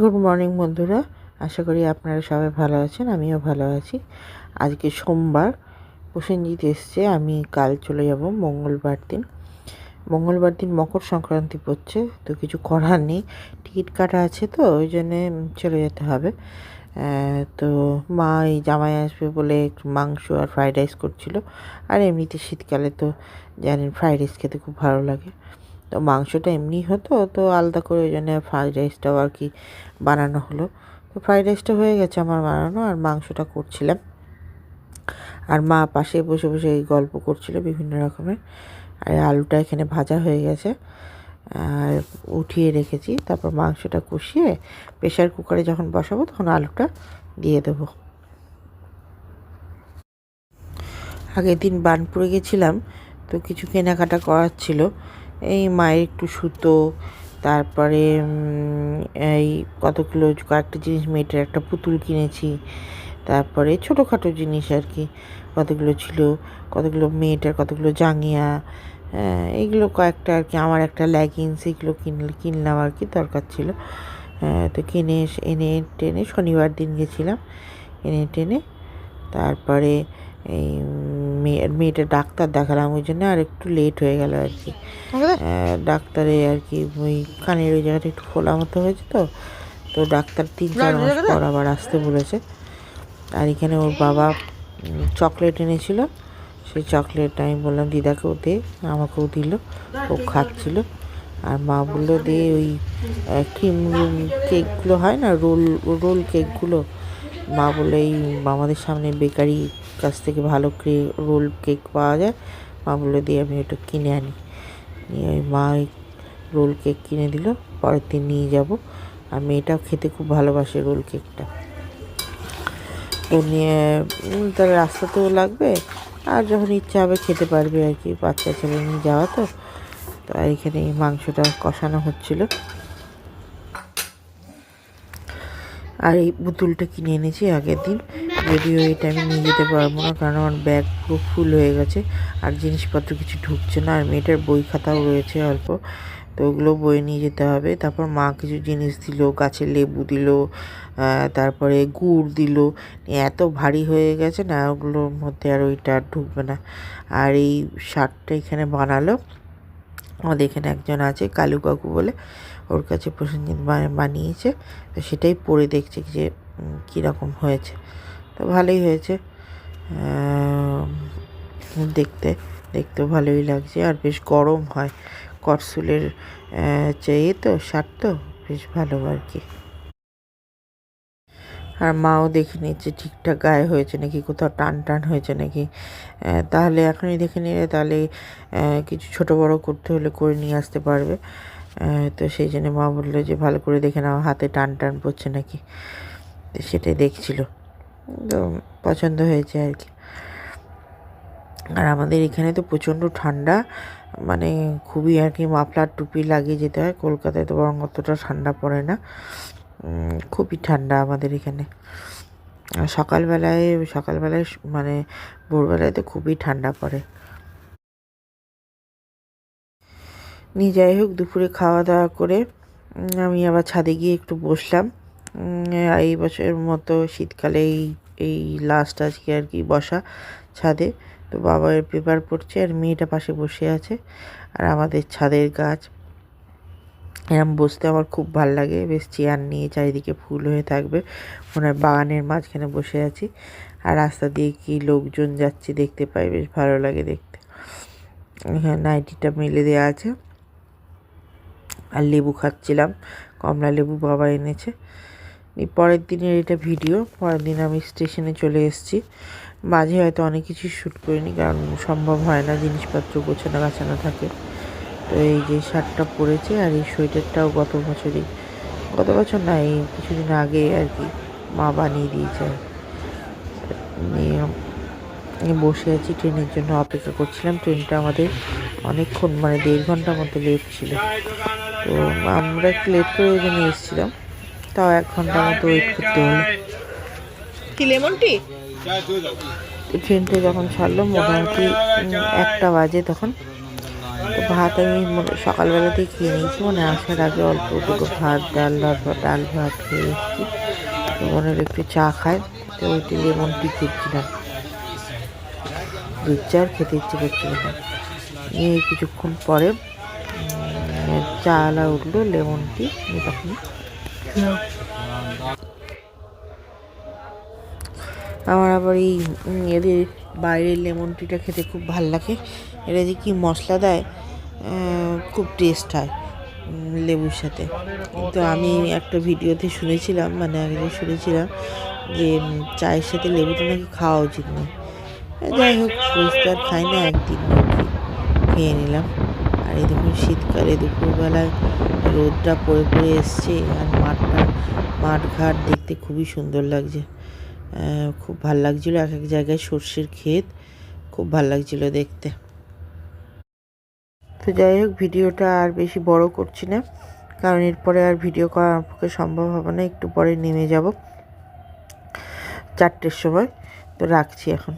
Good morning বন্ধুরা। আশা করি আপনারা সবাই ভালো আছেন, আমিও ভালো আছি। আজকে সোমবার প্রসেনজিৎ এসছে, আমি কাল চলে যাব মঙ্গলবার দিন। মঙ্গলবার দিন মকর সংক্রান্তি পড়ছে, তো কিছু করার নেই। টিকিট কাটা আছে তো, ওই জন্যে চলে যেতে হবে। তো মা এই জামাই আসবে বলে মাংস আর ফ্রাইড রাইস করছিল। আর এমনিতে শীতকালে তো জানেন, ফ্রাইড রাইস খেতে খুব ভালো লাগে। তো মাংসটা এমনি হতো, তো আলাদা করে ওই জন্য ফ্রাইড রাইসটাও আর কি বানানো হলো। তো ফ্রাইড রাইসটা হয়ে গেছে আমার বানানো, আর মাংসটা করছিলাম। আর মা পাশে বসে বসে এই গল্প করছিল বিভিন্ন রকমের। আর আলুটা এখানে ভাজা হয়ে গেছে, আর উঠিয়ে রেখেছি। তারপর মাংসটা কষিয়ে প্রেশার কুকারে যখন বসাবো তখন আলুটা দিয়ে দেবো। আগের দিন বানপুরে গেছিলাম, তো কিছু কেনাকাটা করার ছিল। এই মায়ের একটু সুতো তারপরে এই কতগুলো কয়েকটা জিনিস মেয়েটার একটা পুতুল কিনেছি তারপরে ছোটোখাটো জিনিস আর কি কতগুলো ছিল কতগুলো মেয়েটার কতগুলো জাঙ্গিয়া হ্যাঁ, এইগুলো কয়েকটা আর কি আমার একটা লেগিংস এগুলো কিনলে কিনলাম আর কি দরকার ছিল হ্যাঁ, তো কিনে এনে টেনে শনিবার দিন গেছিলাম এনে টেনে তারপরে এই মেয়ে মেয়েটা ডাক্তার দেখালাম ওই জন্য আর একটু লেট হয়ে গেল আর কি। ডাক্তারে আর কি ওই কানের ওই জায়গাটা একটু ফোলা মতো হয়েছে তো তো ডাক্তার তিন চার মাস পর আবার আসতে বলেছে। আর এখানে ওর বাবা চকলেট এনেছিল। সেই চকলেট আমি বললাম দিদাকেও দে আমাকেও দিল ও খাচ্ছিল। আর মা বলল দে ওই ক্রিম কেকগুলো হয় না রোল রোল কেকগুলো মা বলে এই আমাদের সামনে বেকারি কাছ থেকে ভালো রোল কেক পাওয়া যায়, মা বলে দিয়ে আমি ওটা কিনে আনি। নিয়ে ওই মা ওই রোল কেক কিনে দিল, পরের দিন নিয়ে যাব। আর মেয়েটাও খেতে খুব ভালোবাসে রোল কেকটা। তো নিয়ে তাহলে রাস্তাতেও লাগবে। আর যখন ইচ্ছা হবে খেতে পারবে আর কি, বাচ্চা ছেলে নিয়ে যাওয়া তো। তো এখানে মাংসটা কষানো হচ্ছিল। আর এই পুতুলটা কিনে এনেছি আগের দিন। যদিও এটা আমি নিয়ে যেতে পারব না, কারণ আমার ব্যাগ পুরো ফুল হয়ে গেছে আর জিনিসপত্র কিছু ঢুকছে না, আর মেয়েটার বই খাতাও রয়েছে অল্প। তো ওগুলো বই নিয়ে যেতে হবে। তারপর মা কিছু জিনিস দিল গাছের লেবু দিল তারপরে গুড় দিল। এত ভারী হয়ে গেছে না, ওগুলোর মধ্যে আর ওইটা ঢুকবে না। আর এই শার্টটা এখানে বানালো। আমাদের এখানে একজন আছে, কালু কাকু বলে, ওর কাছে প্রসেনজিৎ বানিয়েছে। তো সেটাই পরে দেখছে যে কীরকম হয়েছে। তো ভালোই হয়েছে। দেখতে দেখতে ভালোই লাগছে। আর বেশ গরম হয়। করসুলের চেয়ে তো সার তো, বেশ ভালো আর কি। আর মাও দেখে নিচ্ছে ঠিকঠাক গায়ে হয়েছে নাকি, কোথাও টান টান হয়েছে নাকি। তাহলে এখনই দেখে নিলে, তাহলে কিছু ছোট বড় করতে হলে করে নিয়ে আসতে পারবে। তো সেই জন্য মা বলল যে, ভালো করে দেখে নাও, হাতে টান টান পড়ছে নাকি? সেটাই দেখছিল। তো পছন্দ হয়েছে আর কি। আর আমাদের এখানে তো প্রচণ্ড ঠান্ডা মানে খুবই আর কি মাফলার টুপি লাগিয়ে যেতে হয়, কলকাতায় তো বরং অতটা ঠান্ডা পড়ে না। খুবই ঠান্ডা আমাদের এখানে। সকালবেলায় সকালবেলায় মানে ভোরবেলায় তো খুবই ঠান্ডা পড়ে। নিয়ে যাই হোক, দুপুরে খাওয়া দাওয়া করে আমি আবার ছাদে গিয়ে একটু বসলাম। এই বছরের মতো শীতকালে এই এই লাস্ট আজকে আর কি বসা ছাদে। তো বাবার পেপার পড়ছে আর মেয়েটা পাশে বসে আছে। আর আমাদের ছাদের গাছ এরম বসতে আমার খুব ভালো লাগে। বেশ চেয়ার নিয়ে চারিদিকে ফুল হয়ে থাকবে। মনে হয় বাগানের মাঝখানে বসে আছি। আর রাস্তা দিয়ে কি লোকজন যাচ্ছে দেখতে পাই, বেশ ভালো লাগে দেখতে। এখানে নাইটিটা মেলে দেওয়া আছে। আর লেবু খাচ্ছিলাম, কমলা লেবু বাবা এনেছে। পরের দিনের এটা ভিডিও পরের দিন আমি স্টেশনে চলে এসেছি। মাঝে হয়তো অনেক কিছু শ্যুট করিনি, কারণ সম্ভব হয় না, জিনিসপত্র গোছানো গাছানো থাকে। এই যে শার্টটা পরেছে আর এই সোয়েটারটাও গত বছরই গত বছর না এই কিছুদিন আগে আর কি মা বানিয়ে দিয়েছে। নিয়ে বসে আছি ট্রেনের জন্য অপেক্ষা করছিলাম। ট্রেনটা আমাদের অনেকক্ষণ মানে দেড় ঘণ্টার মতো লেট ছিল। তো আমরা একটু লেট করে ওই জন্য এসেছিলাম। তাও এক ঘণ্টার মতো ওয়েট করতে হলো। কি লেমন টি? তো ট্রেনটা যখন ছাড়লো মোটামুটি একটা বাজে তখন। ভাত আমি সকালবেলাতেই খেয়ে নিয়েছি। মানে আসার আগে অল্প দুটো ভাত ডাল ডাল ভাত খেয়ে এসেছি। মনে একটু চা খায় তো ওইটি লেমন টি খেয়েছিলাম দুধ চা আর খেতে ইচ্ছে করছিল না। এই কিছুক্ষণ পরে উম, চা আলা উঠল লেমন টি তখন। আমার আবার এই এদের বাইরের লেমন টিটা খেতে খুব ভালো লাগে। এরা যে কী মশলা দেয় খুব টেস্ট হয় লেবুর সাথে। কিন্তু আমি একটা ভিডিওতে শুনেছিলাম মানে আগে শুনেছিলাম যে চায়ের সাথে লেবুটা নাকি খাওয়া উচিত নয়। যাই হোক রোজ খাই না, একদিন খেয়ে নিলাম। আর এই দেখুন, শীতকালে দুপুরবেলায় রোদটা পড়ে পড়ে এসছে, আর মাঠটা মাঠ ঘাট দেখতে খুবই সুন্দর লাগছে। খুব ভালো লাগছিল, এক এক জায়গায় সর্ষের ক্ষেত, খুব ভালো লাগছিল দেখতে। তো যাই হোক, ভিডিওটা আর বেশি বড় করছি না, কারণ এরপরে আর ভিডিও করা আমার পক্ষে সম্ভব হবে না, একটু পরে নেমে যাব চারটের সময়। তো রাখছি এখন।